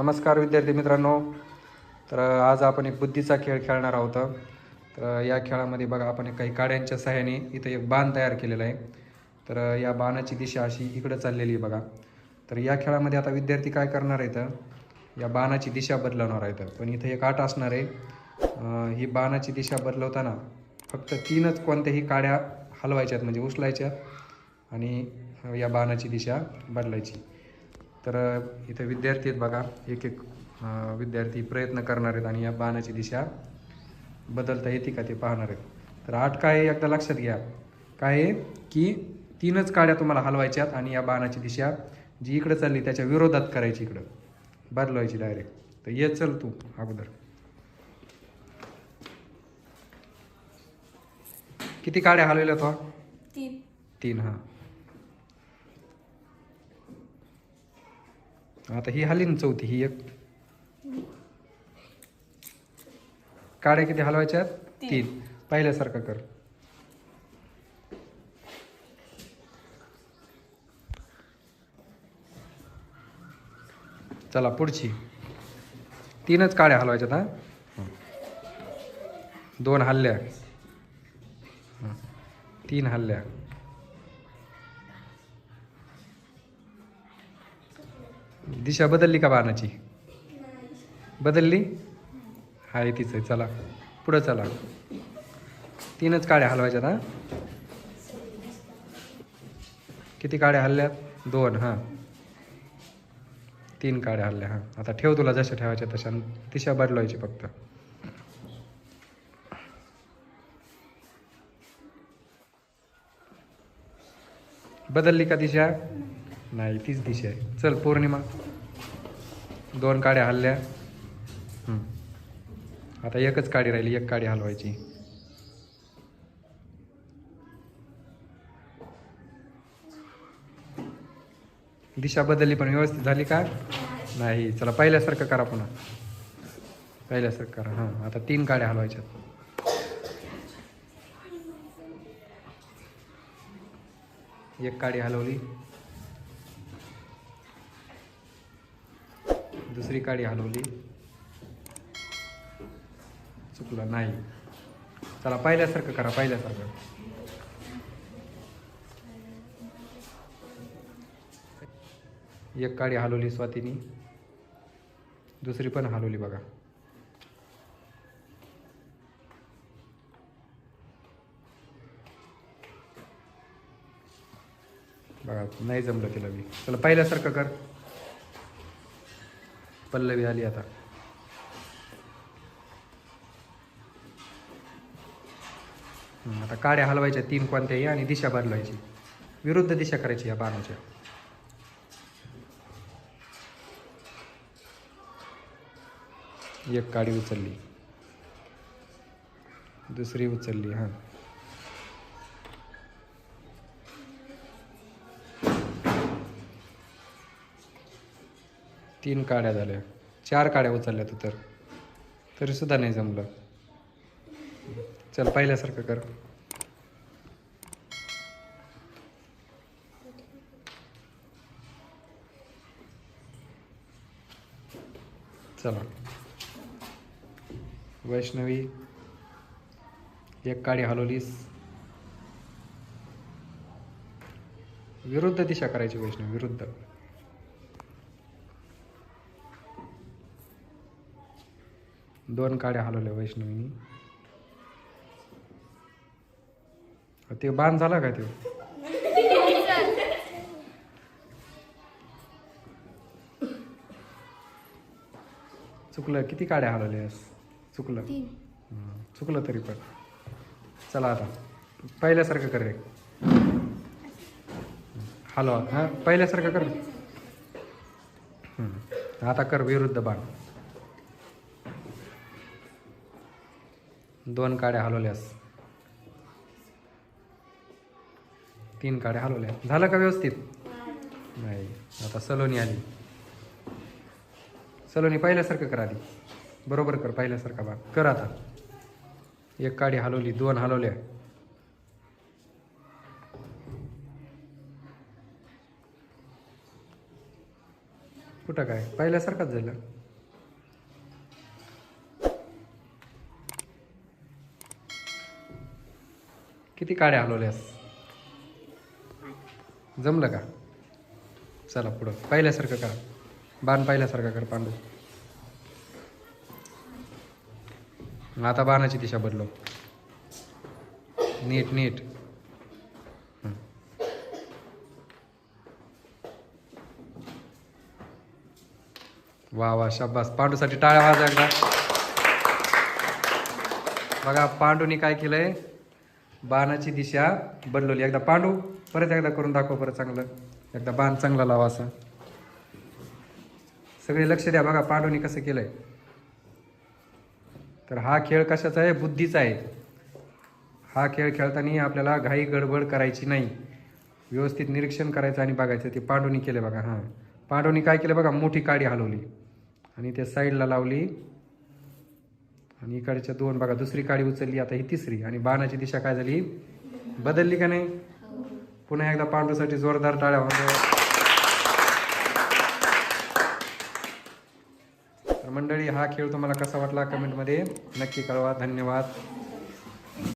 नमस्कार विद्यार्थी मित्रांनो. तर आज आपण एक बुद्धीचा खेळ खेळणार आहोत. तर या खेळामध्ये बघा आपण एक काही काड्यांच्या सहाय्याने इथं एक बाण तयार केलेला आहे. तर या बाणाची दिशा अशी इकडं चाललेली आहे बघा. तर या खेळामध्ये आता विद्यार्थी काय करणार आहेत? या बाणाची दिशा बदलवणार आहेत. पण इथं एक आठ असणार आहे. ही बाणाची दिशा बदलवताना फक्त तीनच कोणत्याही काड्या हलवायच्यात म्हणजे उचलायच्या आणि या बाणाची दिशा बदलायची. तर इथे विद्यार्थी आहेत बघा. एक एक विद्यार्थी प्रयत्न करणार आहेत आणि या बाणाची दिशा बदलता येते का ते पाहणार आहेत. तर आठ काय एकदा लक्षात घ्या. काय आहे? की तीनच काड्या तुम्हाला हलवायच्यात आणि या बाणाची दिशा जी इकडे चालली त्याच्या विरोधात करायची इकडं. बदलवायची डायरेक्ट तर ये चल तू अगोदर. किती काड्या हलवल्या तो? तीन. तीन हां. आता ही हली ना चौथी ही एक. काड्या किती हलवायच्या? तीन. पहिल्यासारखं कर. चला पुढची. तीनच काड्या हलवायच्यात हा. दोन हल्ल्या. तीन हल्ल्या. दिशा बदलली का बाणाची? बदलली? आहे तिचं आहे. चला. पुढं चला. तीनच काड्या हलवायच्यात हा? किती काड्या हल्ल्यात? दोन हां. तीन काड्या हल्ल्या हां. आता ठेव तुला जशा ठेवायच्या तशा. दिशा बदलवायची फक्त. बदलली का दिशा? नाही तीच दिशा आहे. चल पौर्णिमा. दोन काड्या हल्ल्या. आता एकच काडी राहिली एक काडी हलवायची. दिशा बदलली पण व्यवस्थित झाली का? नाही चला पहिल्यासारखं करा पुन्हा. पहिल्यासारखं करा हां. आता तीन काड्या हलवायच्यात. एक काडी हलवली. दुसरी काडी हलवली. चुकलं नाही. चला पाहिल्यासारखं करा पाहिल्यासारखं. एक काडी हलवली स्वातीनी. दुसरी पण हलवली बघा. बघा नाही जमलं तिला मी चला पाहिल्यासारखं कर. पल्लवी आली आता. आता काड्या हलवायच्या तीन कोणत्याही आणि दिशा बदलवायची विरुद्ध दिशा करायची या बाणाच्या. एक काडी उचलली. दुसरी उचलली हां. तीन काड्या झाल्या. चार काड्या उचलल्या तू तर. तरीसुद्धा नाही जमलं. चल पहिल्यासारखं कर. चला. वैष्णवी एक काडी हलवलीस. विरुद्ध दिशा करायची वैष्णवी विरुद्ध. दोन काड्या हलवल्या वैष्णवीनी. ते बाण झाला का ते चुकलं किती काड्या हलवल्यास चुकलं. चुकलं तरी पण. चला आता पहिल्यासारखं कर रे हलवा हां पहिल्यासारखं कर. हं, आता कर विरुद्ध बाण. दोन काड्या हलवल्यास. तीन काड्या हलवल्या. झालं का व्यवस्थित? नाही. आता सलोनी आली. सलोनी पहिल्यासारखं कर आधी. बरोबर कर पाहिल्यासारखा बा कर आता. एक काडी हलवली दोन हलवल्या. कुठं कुठं काय? पहिल्यासारखाच झालं. किती काड्या हलवल्यास? जमलं का? चला पुढं. पाहिल्यासारखं करा. बाण पाहिल्यासारखं कर पांडू. आता बाणाची दिशा बदलो. नीट नीट. वा वा शाबास. पांडूसाठी टाळ्या वाजा एकदा. बघा पांडूनी काय केलंय? बाणाची दिशा बदलवली. एकदा पांडू परत एकदा करून दाखव परत चांगलं. एकदा बाण चांगला लावा असा. सगळे लक्ष द्या बघा पांडूने कसं केलंय. तर हा खेळ कशाचा आहे? बुद्धीचा आहे. हा खेळ खेळताना आपल्याला घाई गडबड करायची नाही. व्यवस्थित निरीक्षण करायचं आणि बघायचं. ते पांडूनी केले बघा हां. पांडूनी काय केलं बघा? मोठी काडी हलवली. आणि त्या साईडला लावली. आणि इकडच्या दोन बघा दुसरी काडी उचलली आता ही तिसरी. आणि बाणाची दिशा काय झाली? बदलली का नाही? पुन्हा एकदा पांडूसाठी जोरदार टाळ्या होत्या तर मंडळी हा खेळ तुम्हाला कसा वाटला? कमेंटमध्ये नक्की कळवा. धन्यवाद.